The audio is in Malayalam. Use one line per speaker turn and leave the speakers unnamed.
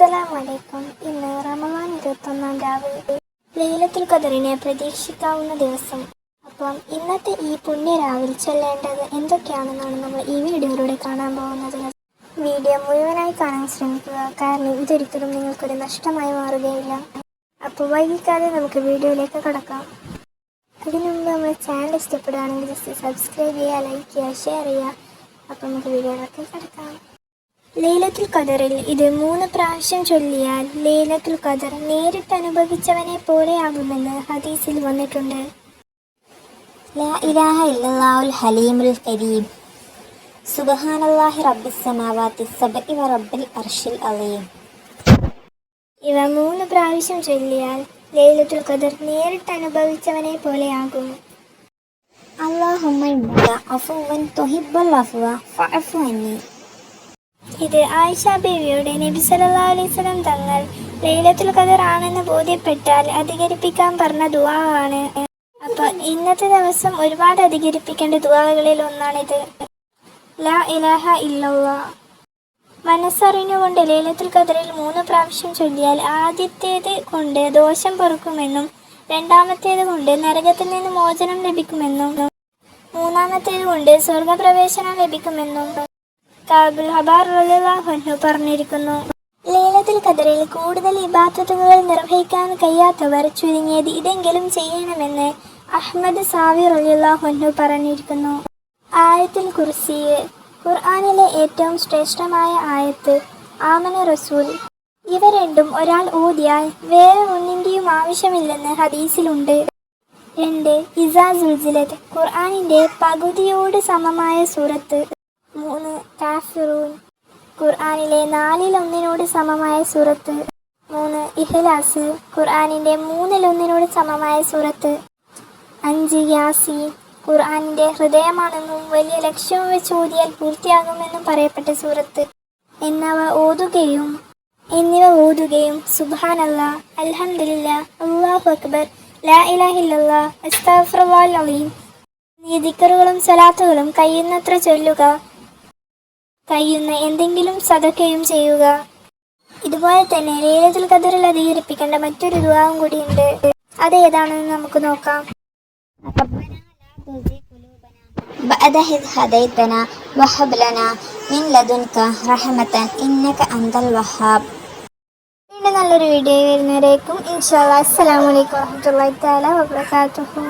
അസ്സലാമലൈക്കും. ഇന്ന് റമദാൻ ഇരുപത്തൊന്നാം രാവിലെ ലൈലത്തുൽ ഖദറിനെ പ്രതീക്ഷിക്കാവുന്ന ദിവസം. അപ്പം ഇന്നത്തെ ഈ പുണ്യ രാവിൽ ചൊല്ലേണ്ടത് എന്തൊക്കെയാണെന്നാണ് നമ്മൾ ഈ വീഡിയോയിലൂടെ കാണാൻ പോകുന്നത്. വീഡിയോ മുഴുവനായി കാണാൻ ശ്രമിക്കുക. കാരണം ഇതൊരിക്കലും നിങ്ങൾക്കൊരു നഷ്ടമായി മാറുകയില്ല. അപ്പോൾ വൈകിക്കാതെ നമുക്ക് വീഡിയോയിലേക്ക് കടക്കാം. അതിനു മുമ്പ് നമ്മുടെ ചാനൽ ഇഷ്ടപ്പെടുകയാണെങ്കിൽ ജസ്റ്റ് സബ്സ്ക്രൈബ് ചെയ്യുക ലൈക്ക് ചെയ്യുക ഷെയർ ചെയ്യുക. അപ്പോൾ നമുക്ക് വീഡിയോയിലേക്ക് കിടക്കാം. ലൈലത്തുൽ കദറിൽ ഇത് മൂന്ന് പ്രാവശ്യം ചൊല്ലിയാൽ ലൈലത്തുൽ കദർ നേരിട്ട് അനുഭവിച്ചവനെ പോലെയാകുമെന്ന് ഹദീസിൽ വന്നിട്ടുണ്ട്.
ലാ ഇലാഹ ഹലീമുൽ
ഇവ മൂന്ന് പ്രാവശ്യം ചൊല്ലിയാൽ ലൈലത്തുൽ കദർ നേരിട്ട് അനുഭവിച്ചവനെ പോലെയാകും.
അള്ളാഹുമ്മ അഫുവൻ തൊഹിബുൽ അഫുവ ഫഅഫു അന്നീ.
ഇത് ആയിഷ ബേബിയുടെ നബി സല്ലല്ലാഹു അലൈഹി തങ്ങൾ ലൈലത്തുൽ ഖദർ ആണെന്ന് ബോധ്യപ്പെട്ടാൽ അധികരിപ്പിക്കാൻ പറഞ്ഞ ദുവാണ് അപ്പൊ ഇന്നത്തെ ദിവസം ഒരുപാട് അധികരിപ്പിക്കേണ്ട ദുവാകളിൽ ഒന്നാണിത്. ലാ ഇലാഹ ഇല്ലല്ലാ. മനസ്സറിഞ്ഞുകൊണ്ട് ലൈലത്തുൽ ഖദറിൽ മൂന്ന് പ്രാവശ്യം ചൊല്ലിയാൽ ആദ്യത്തേത് കൊണ്ട് ദോഷം പൊറുക്കുമെന്നും രണ്ടാമത്തേത് കൊണ്ട് നരകത്തിൽ നിന്ന് മോചനം ലഭിക്കുമെന്നും മൂന്നാമത്തേത് കൊണ്ട് സ്വർഗപ്രവേശനം ലഭിക്കുമെന്നും പറഞ്ഞിരിക്കുന്നു. ലൈലത്തുൽ കദറിൽ കൂടുതൽ ഇബാദത്തുകൾ നിർവഹിക്കാൻ കഴിയാത്തവർ ചുരുങ്ങിയത് ഇതെങ്കിലും ചെയ്യണമെന്ന് അഹമ്മദ് സാവി റളിയല്ലാഹു പറഞ്ഞിരിക്കുന്നു. ആയത്തിൽ കുർസിയ് ഖുർആാനിലെ ഏറ്റവും ശ്രേഷ്ഠമായ ആയത്ത് ആമന റസൂൽ. ഇവ രണ്ടും ഒരാൾ ഓതിയാൽ വേറെ ഒന്നിന്റെയും ആവശ്യമില്ലെന്ന് ഹദീസിലുണ്ട്. രണ്ട് ഇസാ സുൽസിലത്ത് ഖുർആാനിന്റെ പകുതിയോട് സമമായ സൂറത്ത്. മൂന്ന് കാഫിറൂൻ. ഖുർആനിലെ നാലിലൊന്നിനോട് സമമായ സൂറത്ത്. മൂന്ന് ഇഹ്ലാസ് ഖുർആാനിന്റെ മൂന്നിലൊന്നിനോട് സമമായ സൂറത്ത്. അഞ്ച് യാസി ഖുർആാനിന്റെ ഹൃദയമാണെന്നും വലിയ ലക്ഷ്യം വെച്ച് ഓതിയാൽ പൂർത്തിയാകുമെന്നും പറയപ്പെട്ട സൂറത്ത്. എന്നവ ഓതുകയും എന്നിവ ഓതുകയും സുബ്ഹാനല്ലാ അൽഹംദുലില്ലാ അള്ളാഹു അക്ബർ ലാ അലീം എന്നീ ദിക്കറുകളും സലാത്തുകളും കഴിയുന്നത്ര ചൊല്ലുക കഴിയുന്ന എന്തെങ്കിലും സദക്കയും ചെയ്യുക ഇതുപോലെ തന്നെ ലൈലത്തുൽ ഖദറിൽ അധികരിപ്പിക്കേണ്ട മറ്റൊരു ദുആവും കൂടിയുണ്ട് അതേതാണെന്ന് നമുക്ക് നോക്കാം
بعد إذ هديتنا وهب لنا من لدنك رحمة إنك أنت الوهاب
വീണ്ടും നല്ലൊരു വീഡിയോ വരുന്നവരേക്കും ഇൻഷാല്ലാ അസ്സലാമു അലൈക്കും വറഹ്മത്തുള്ളാഹി തആല വബറകാതുഹു